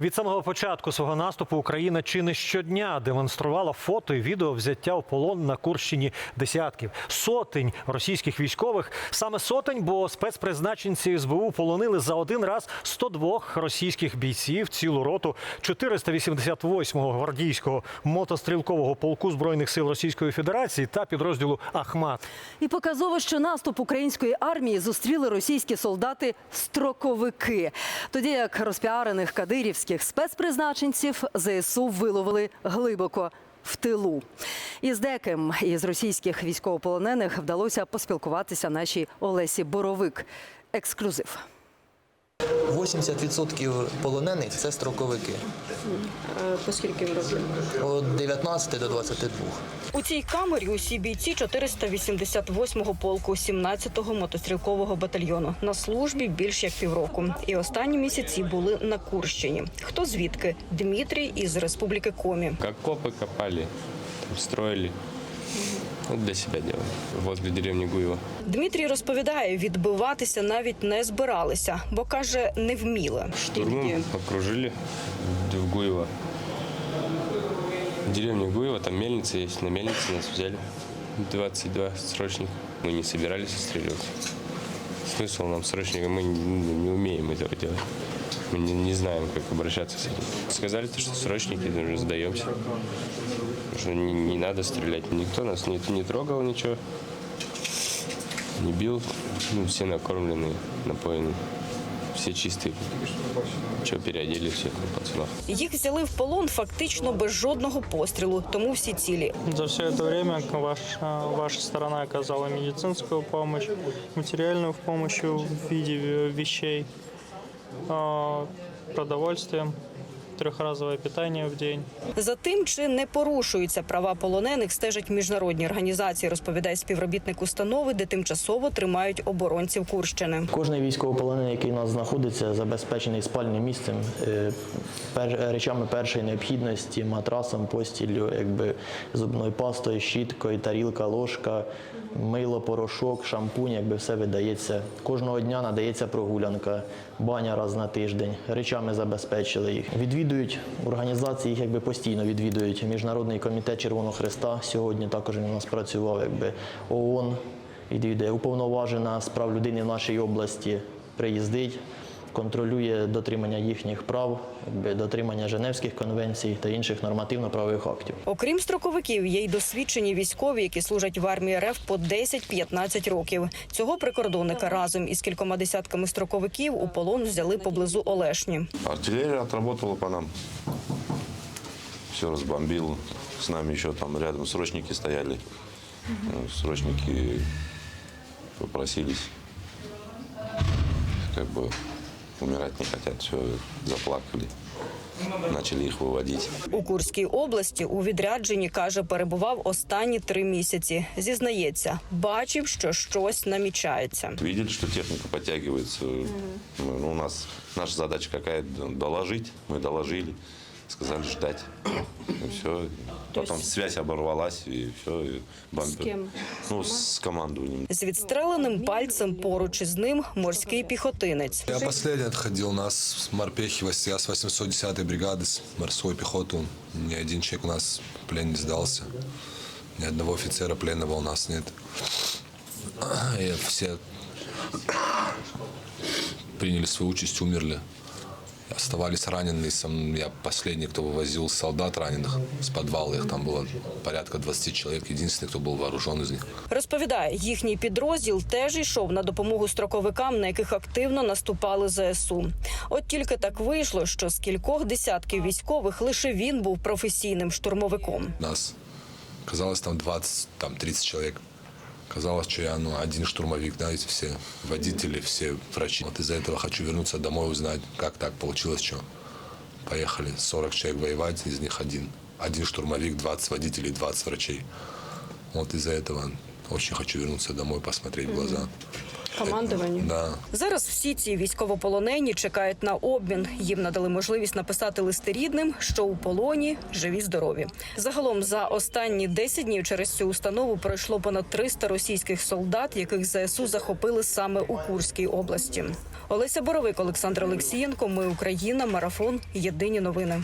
Від самого початку свого наступу Україна чи не щодня демонструвала фото і відео взяття в полон на Курщині десятків сотень російських військових. Саме сотень, бо спецпризначенці СБУ полонили за один раз 102 російських бійців, цілу роту 488-го гвардійського мотострілкового полку збройних сил Російської Федерації та підрозділу Ахмат. І показово, що наступ української армії зустріли російські солдати строковики. Тоді як розпіарених кадирівських спецпризначенців ЗСУ виловили глибоко. В тилу із деким із російських військовополонених вдалося поспілкуватися нашій Олесі Боровик. Ексклюзив. 80% полонених це строковики. По скільки років? Від 19 до 22. У цій камері усі бійці 488-го полку 17-го мотострілкового батальйону на службі більш як півроку. І останні місяці були на Курщині. Хто звідки? Дмитрій із республіки Комі. Как копы копали. Вот для себя делали. Возле деревни Гуева. Дмитрій розповідає, відбиватися навіть не збиралися, бо каже, не вміли. Штурмом окружили в Гуево. В деревне Гуево, там мельница есть. На мельнице нас взяли 22 срочника. Мы не собирались отстреливаться. Смысл нам срочника, мы не, не умеем этого делать. Мы не, не знаем, как обращаться с этим. Сказали, что срочники, ну, сдаемся. Что не, не надо стрелять. Никто нас не, не трогал ничего. Не бил. Ну, все накормленные, напоены. Все чистые. Что переодели всех на пацанов. Їх взяли в полон фактично без жодного пострілу, тому всі цілі. За все это время ваша, ваша сторона оказала медицинскую помощь, материальную помощь в виде э, вещей, а, Продовольствием, трехразовое питание в день. За тим, чи не порушуються права полонених, стежать міжнародні організації, розповідає співробітник установи, де тимчасово тримають оборонців Курщини. Кожний військовополонений, який у нас знаходиться, забезпечений спальним місцем, е, речами першої необхідності, матрасом, постіллю, якби зубною пастою, щіткою, тарілка, ложка, мило, порошок, шампунь, якби все видається. Кожного дня надається прогулянка, баня раз на тиждень. Речами забезпечили їх. Відвідують організації, їх якби постійно відвідують. Міжнародний комітет Червоного Христа сьогодні також у нас працював, якби ООН відвідує уповноважена з прав людини в нашій області приїздить, контролює дотримання їхніх прав, дотримання Женевських конвенцій та інших нормативно-правових актів. Окрім строковиків, є й досвідчені військові, які служать в армії РФ по 10-15 років. Цього прикордонника разом із кількома десятками строковиків у полон взяли поблизу Олешні. Артиллерия отработала по нам. Все разбомбил. С нами еще там рядом срочники стояли. Ну, Срочники попросились. Как бы умирать не хотят. Все, заплакали. Начали их выводить. У Курській області у відрядженні каже, перебував останні три місяці. Зізнається, бачив, що щось намічається. Видели, что техника подтягивается. Мы- ну, у нас наша задача какая? Доложить. Мы доложили. Сказали ждать. И все. Потом связь оборвалась, и все. И бомбят. С кем? Ну, с командованием. З відстреленим пальцем поруч із ним морський піхотинець. Я последний отходил. У нас с морпехи, я с 810-й бригады, с морской пехоты. Ни один человек у нас в плен не сдался. Ни одного офицера пленного у нас нет. И все приняли свою участь, умерли. Оставались раненые. Сам, я последний, кто вывозил солдат раненых с подвала. Их там было порядка 20 человек. Единственный, кто был вооружен из них. Розповідає, їхній підрозділ теж йшов на допомогу строковикам, на яких активно наступали ЗСУ. От тільки так вийшло, що з кількох десятків військових лише він був професійним штурмовиком. Нас казалось там 20, там 30 человек. Казалось, что я ну, один штурмовик, да, эти все водители, все врачи. Вот из-за этого хочу вернуться домой, узнать, как так получилось, что поехали 40 человек воевать, из них один. Один штурмовик, 20 водителей, 20 врачей. Вот из-за этого очень хочу вернуться домой, посмотреть в глаза. Командування. Да. Зараз всі ці військовополонені чекають на обмін. Їм надали можливість написати листи рідним, що у полоні живі здорові. Загалом за останні 10 днів через цю установу пройшло понад 300 російських солдат, яких ЗСУ захопили саме у Курській області. Олеся Боровик, Олександр Олексієнко. Ми Україна. Марафон. Єдині новини.